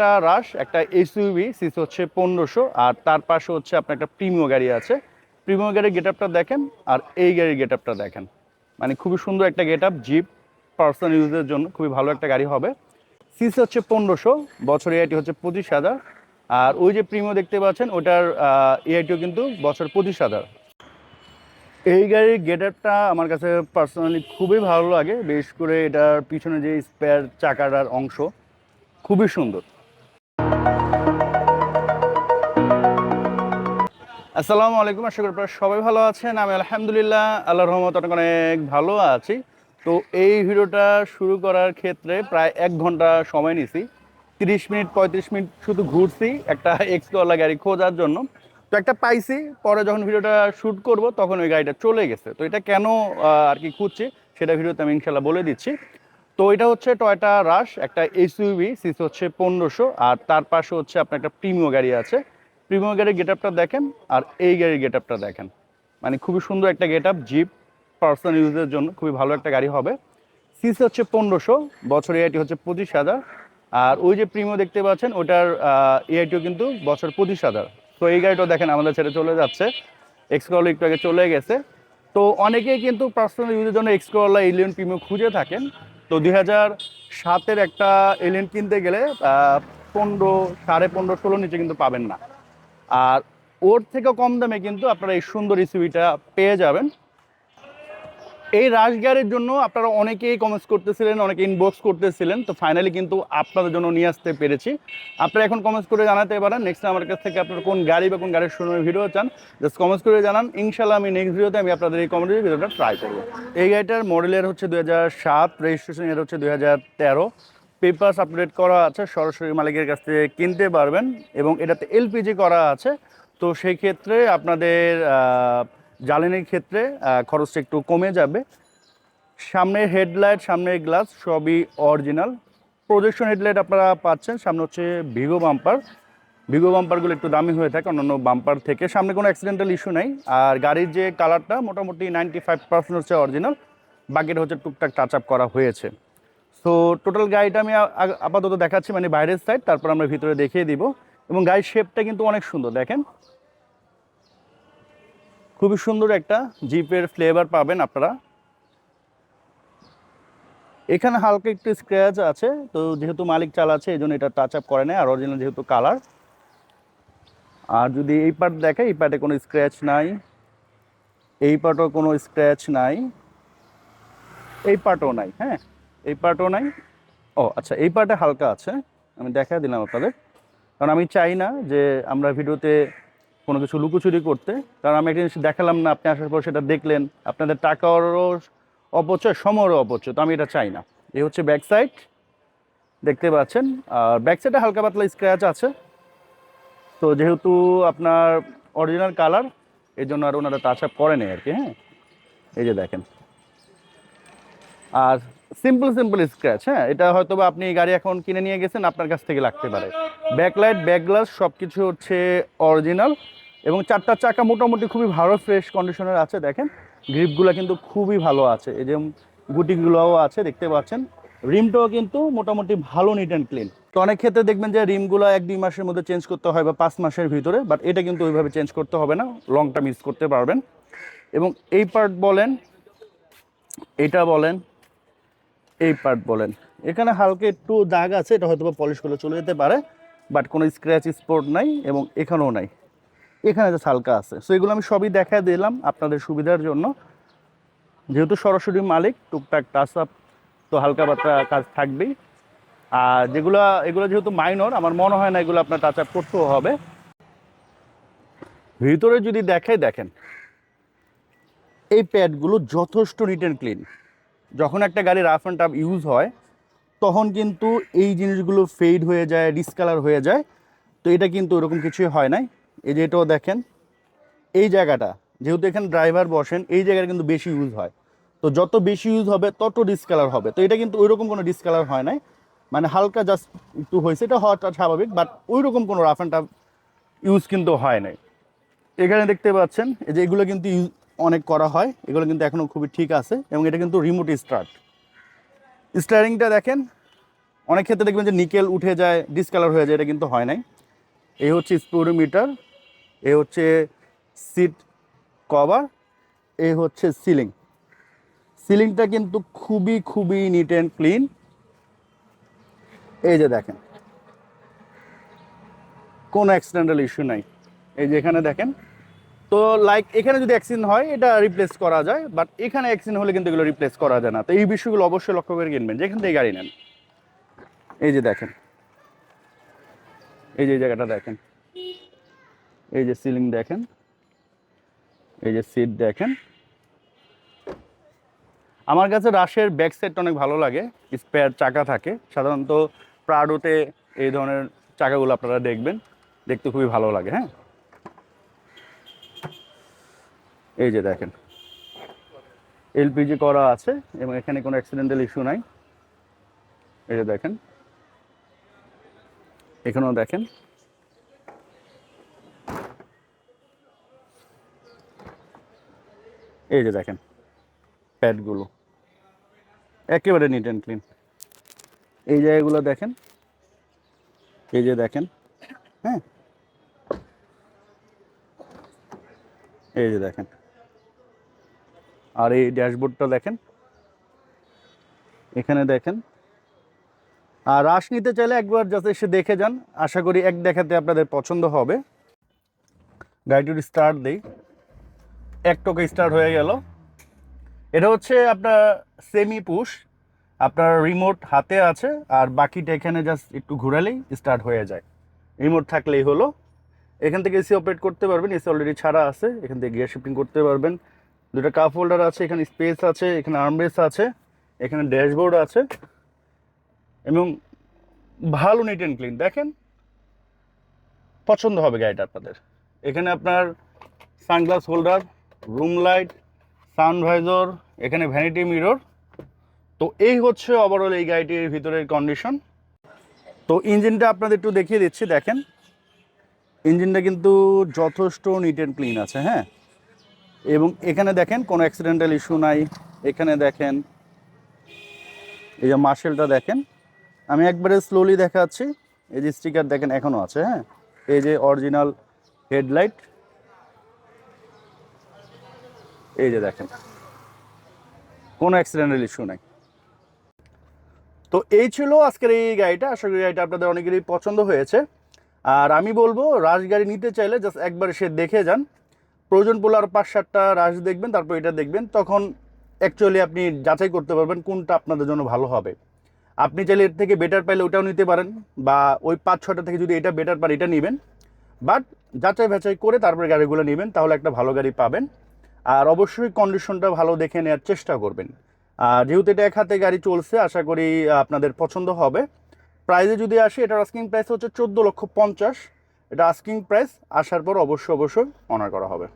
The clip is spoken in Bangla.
একটা রাশ, একটা এসইউভি সিস হচ্ছে পনেরোশো, আর তার পাশে হচ্ছে আপনার একটা প্রিমিও গাড়ি আছে। প্রিমিও গাড়ির গেট আপটা দেখেন, আর এই গাড়ির গেট আপটা দেখেন। মানে খুবই সুন্দর একটা গেট আপ জিপ পার্সোনাল ইউজের জন্য খুবই ভালো একটা গাড়ি হবে। সিস হচ্ছে পনেরোশো, বছর এআইটি হচ্ছে পঁচিশ হাজার, আর ওই যে প্রিমিও দেখতে পাচ্ছেন, ওটার এআইটিও কিন্তু বছর পঁচিশ হাজার। এই গাড়ির গেটারটা আমার কাছে পার্সোনালি খুবই ভালো লাগে বেশ করে এটার পিছনে যে স্পেয়ার চাকাটার অংশ, খুবই সুন্দর। আসসালামু আলাইকুম, আশা করি আপনারা সবাই ভালো আছেন। আমি আলহামদুলিল্লাহ, আল্লাহর রহমত অনেক অনেক ভালো আছি। তো এই ভিডিওটা শুরু করার ক্ষেত্রে প্রায় এক ঘণ্টা সময় নিছি। তিরিশ মিনিট, পঁয়ত্রিশ মিনিট শুধু ঘুরছি একটা এক্সওয়ালা গাড়ি খোঁজার জন্য। তো একটা পাইছি, পরে যখন ভিডিওটা শ্যুট করব, তখন ওই গাড়িটা চলে গেছে। তো এটা কেন আর কি খুঁজছি, সেটা ভিডিওতে আমি ইনশাল্লাহ বলে দিচ্ছি। তো এটা হচ্ছে টয়টা রাশ, একটা এসইউভি, সিসি হচ্ছে পনেরোশো, আর তার পাশে হচ্ছে আপনার একটা প্রিমিও গাড়ি আছে। প্রিমিও গাড়ির গেট আপটা দেখেন আর এই গাড়ির গেট আপটা দেখেন। মানে খুবই সুন্দর একটা গেট আপ জিপ পার্সোনাল ইউজের জন্য খুবই ভালো একটা গাড়ি হবে। সিসি হচ্ছে পনেরোশো, বছর এআইটি হচ্ছে পঁচিশ হাজার। আর ওই যে প্রিমিও দেখতে পাচ্ছেন, ওটার এআইটিও কিন্তু বছর পঁচিশ হাজার। তো এই গাড়িটাও দেখেন, আমাদের ছেড়ে চলে যাচ্ছে। এক্সকল একটু আগে চলে গেছে। তো অনেকেই কিন্তু পার্সোনাল ইউজের জন্য এক্সকলা এলিয়ন প্রিমিও খুঁজে থাকেন। তো দুই হাজার সাতের একটা এলিয়ন কিনতে গেলে পনেরো, সাড়ে পনেরো ষোলো নিচে কিন্তু পাবেন না। আর ওর থেকেও কম দামে কিন্তু আপনারা এই সুন্দর রিসিভিটা পেয়ে যাবেন। এই রাশ গাড়ির জন্য আপনারা অনেকেই কমেন্টস করতেছিলেন, অনেকে ইনবক্স করতেছিলেন, তো ফাইনালি কিন্তু আপনাদের জন্য নিয়ে আসতে পেরেছি। আপনারা এখন কমেন্টস করে জানাতে পারেন নেক্সট আমার কাছ থেকে আপনারা কোন গাড়ি বা কোন গাড়ির শোরুমের ভিডিও চান জাস্ট কমেন্টস করে জানান। ইনশাল্লাহ আমি নেক্সট ভিডিওতে আমি আপনাদের এই কমেন্টের ভিডিওটা ট্রাই করব। এই গাড়িটার মডেলের হচ্ছে দু হাজার সাত রেজিস্ট্রেশন এর হচ্ছে দু হাজার তেরো। পেপার্স আপডেট করা আছে, সরাসরি মালিকের কাছ থেকে কিনতে পারবেন এবং এটাতে এলপিজি করা আছে। তো সেই ক্ষেত্রে আপনাদের জ্বালানির ক্ষেত্রে খরচটা একটু কমে যাবে। সামনের হেডলাইট সামনের গ্লাস, সবই অরিজিনাল। প্রজেকশন হেডলাইট আপনারা পাচ্ছেন, সামনে হচ্ছে ভিগো বাম্পার। ভিগো বাম্পারগুলো একটু দামি হয়ে থাকে, অন্যান্য বাম্পার থেকে। সামনে কোনো অ্যাক্সিডেন্টাল ইস্যু নেই। আর গাড়ির যে কালারটা মোটামুটি নাইনটি ফাইভ পার্সেন্ট হচ্ছে অরিজিনাল বাকিটা হচ্ছে টুকটাক টাচ আপ করা হয়েছে। সো টোটাল গাড়িটা আমি আপাতত দেখাচ্ছি মানে বাইরের সাইড তারপর আমরা ভিতরে দেখিয়ে দিব। এবং গাড়ির শেপটা কিন্তু অনেক সুন্দর, দেখেন। খুবই সুন্দর একটা জিপের ফ্লেভার পাবেন আপনারা। এখানে হালকা একটু স্ক্র্যাচ আছে, তো যেহেতু মালিক চালাচ্ছে এই জন্য এটা টাচ আপ করে নেয়, আর অরিজিনাল যেহেতু কালার আর যদি এই পার্ট দেখে, এই পার্টে কোনো স্ক্র্যাচ নাই। এই পার্টও কোনো স্ক্র্যাচ নাই। এই পার্টও নাই হ্যাঁ? এই পার্টও নাই। ও আচ্ছা এই পার্টে হালকা আছে। আমি দেখা দিলাম আপনাদের। কারণ আমি চাই না যে আমরা ভিডিওতে কোনো কিছু লুকোচুরি করতে। কারণ আমি একটা জিনিস দেখালাম না, আপনি আসার পর সেটা দেখলেন। আপনাদের টাকারও অপচয়, সময়েরও অপচয়, তো আমি এটা চাই না। এই হচ্ছে ব্যাক সাইড দেখতে পাচ্ছেন। আর ব্যাক সাইডে হালকা পাতলা স্ক্র্যাচ আছে। তো যেহেতু আপনার অরিজিনাল কালার এই জন্য আর ওনারা টাচ আপ করেনি আর কি হ্যাঁ? এই যে দেখেন। আর সিম্পল সিম্পল স্ক্র্যাচ হ্যাঁ? এটা হয়তো বা আপনি গাড়ি এখন কিনে নিয়ে গেছেন, আপনার কাছ থেকে লাগতে পারে। ব্যাকলাইট ব্যাক গ্লাস সব কিছু হচ্ছে অরিজিনাল এবং চারটা চাকা মোটামুটি খুবই ভালো ফ্রেশ কন্ডিশনের আছে, দেখেন। গ্রিপগুলো কিন্তু খুবই ভালো আছে। এই যে গুটিগুলোও আছে, দেখতে পাচ্ছেন। রিমটাও কিন্তু মোটামুটি ভালো নিট অ্যান্ড ক্লিন তো অনেক ক্ষেত্রে দেখবেন যে রিমগুলো এক, দুই মাসের মধ্যে চেঞ্জ করতে হয় বা পাঁচ মাসের ভিতরে বাট এটা কিন্তু ওইভাবে চেঞ্জ করতে হবে না। লং টার্ম ইউজ করতে পারবেন। এবং এই পার্ট বলেন, এটা বলেন এই পার্ট বলেন। এখানে হালকা একটু দাগ আছে, এটা হয়তো পলিশ করে চলে যেতে পারে বাট কোনো স্ক্র্যাচ স্পট নাই এবং এখানেও নাই। এখানে যে হালকা আছে। সো এগুলো আমি সবই দেখা দিলাম আপনাদের সুবিধার জন্য। যেহেতু সরাসরি মালিক, টুকটাক টাচ আপ তো হালকা পাতলা কাজ থাকবেই। আর যেগুলো, এগুলো যেহেতু মাইনর আমার মনে হয় না এগুলো আপনার টাচ আপ করতেও হবে। ভিতরে যদি দেখে দেখেন, এই প্যাডগুলো যথেষ্ট নিট অ্যান্ড ক্লিন যখন একটা গাড়ি রাফ অ্যান্ড টাফ ইউজ হয়, তখন কিন্তু এই জিনিসগুলো ফেড হয়ে যায় ডিসকালার হয়ে যায়। তো এটা কিন্তু ওরকম কিছুই হয় নাই। এই যে এটাও দেখেন, এই জায়গাটা, যেহেতু এখানে ড্রাইভার বসেন, এই জায়গাটা কিন্তু বেশি ইউজ হয়। তো যত বেশি ইউজ হবে, তত ডিসকালার হবে। তো এটা কিন্তু ওইরকম কোনো ডিসকালার হয় নাই। মানে হালকা জাস্ট একটু হয়েছে, এটা হওয়াটা স্বাভাবিক বাট ওই রকম কোনো রাফ অ্যান্ড টাফ ইউজ কিন্তু হয় নাই। এখানে দেখতে পাচ্ছেন, এই যে এগুলো কিন্তু ইউজ অনেক করা হয়, এগুলো কিন্তু এখনও খুবই ঠিক আছে এবং এটা কিন্তু রিমোট স্টার্ট স্টারিংটা দেখেন, অনেক ক্ষেত্রে দেখবেন যে নিকেল উঠে যায় ডিসকালার হয়ে যায়, এটা কিন্তু হয় নাই। এই হচ্ছে স্পিডোমিটার এ হচ্ছে সিট কভার এই হচ্ছে সিলিং সিলিংটা কিন্তু খুবই খুবই নিট অ্যান্ড ক্লিন এই যে দেখেন, কোনো অ্যাক্সিডেন্টাল ইস্যু নাই। এই যে এখানে দেখেন তো লাইক এখানে যদি অ্যাক্সিডেন্ট হয়, এটা রিপ্লেস করা যায় বাট এখানে অ্যাক্সিডেন্ট হলে কিন্তু এগুলো রিপ্লেস করা যায় না। তো এই বিষয়গুলো অবশ্যই লক্ষ্য করে কিনবেন। যেখান থেকে গাড়ি নেন। এই যে দেখেন। এই যে জায়গাটা দেখেন। এই যে সিলিং দেখেন। এই যে সিট দেখেন। আমার কাছে রাশের ব্যাক সাইডটা অনেক ভালো লাগে। স্পেয়ার চাকা থাকে। সাধারণত প্রাডোতে এই ধরনের চাকাগুলো আপনারা দেখবেন। দেখতে খুবই ভালো লাগে হ্যাঁ? এই যে দেখেন। এলপিজি করা আছে এবং এখানে কোনো অ্যাক্সিডেন্টাল ইস্যু নাই। এই যে দেখেন। এখানেও দেখেন। এই যে দেখেন, প্যাডগুলো। একেবারে নিট অ্যান্ড ক্লিন এই জায়গাগুলো দেখেন। এই যে দেখেন। হ্যাঁ। এই যে দেখেন। আর এই ড্যাশবোর্ডটা দেখেন। এখানে দেখেন। আর রাশ নিতে চাইলে একবার যাতে এসে দেখে যান। আশা করি এক দেখাতে আপনাদের পছন্দ হবে। গাড়িটির স্টার্ট দেই। এক টোকে স্টার্ট হয়ে গেল। এটা হচ্ছে আপনার সেমি পুশ আপনার রিমোট হাতে আছে। আর বাকিটা এখানে জাস্ট একটু ঘোরালেই স্টার্ট হয়ে যায়। রিমোট থাকলেই হলো। এখান থেকে এসি অপারেট করতে পারবেন। এসি অলরেডি ছাড়া আছে। এখান থেকে গিয়ার শিফটিং করতে পারবেন। দুটো কাপ হোল্ডার আছে, এখানে স্পেস আছে, এখানে আর্মরেস আছে, এখানে ড্যাশবোর্ড আছে এবং ভালো নিট অ্যান্ড ক্লিন দেখেন, পছন্দ হবে গাড়িটা আপনাদের। এখানে আপনার sunglass holder room light sound visor এখানে ভ্যানিটি মিরর তো এই হচ্ছে ওভারঅল এই গাড়িটির ভিতরের কন্ডিশন তো ইঞ্জিনটা আপনাদের একটু দেখিয়ে দিচ্ছি, দেখেন। ইঞ্জিনটা কিন্তু যথেষ্ট নিট অ্যান্ড ক্লিন আছে হ্যাঁ? এবং এখানে দেখেন কোনো অ্যাক্সিডেন্টাল ইস্যু নাই। এখানে দেখেন, এই যে মার্শেলটা দেখেন, আমি একবারে স্লোলি দেখাচ্ছি। এই যে স্টিকার দেখেন এখনও আছে হ্যাঁ? এই যে অরিজিনাল হেডলাইট এই যে দেখেন, কোনো অ্যাক্সিডেন্টাল ইস্যু নাই। তো এই ছিল আজকের এই গাড়িটা। আশা করি গাড়িটা আপনাদের অনেকেরই পছন্দ হয়েছে। আর আমি বলব, রাশ গাড়ি নিতে চাইলে জাস্ট একবার সে দেখে যান। প্রয়োজন পড়লে আর পাঁচ সাতটা রাশ দেখবেন, তারপর এটা দেখবেন। তখন অ্যাকচুয়ালি আপনি যাচাই করতে পারবেন কোনটা আপনাদের জন্য ভালো হবে। আপনি চাইলে এর থেকে বেটার পাইলে ওটাও নিতে পারেন বা ওই পাঁচ ছটা থেকে যদি এটা বেটার পার এটা নেবেন। বাট যাচাই বাছাই করে তারপরে গাড়িগুলো নেবেন, তাহলে একটা ভালো গাড়ি পাবেন। আর অবশ্যই কন্ডিশনটা ভালো দেখে নেওয়ার চেষ্টা করবেন। আর যেহেতু এটা এক হাতে গাড়ি চলছে, আশা করি আপনাদের পছন্দ হবে। প্রাইজে যদি আসে, এটার আস্কিং প্রাইস হচ্ছে চোদ্দ লক্ষ পঞ্চাশ। এটা আস্কিং প্রাইস আসার পর অবশ্যই অবশ্যই অনার করা হবে।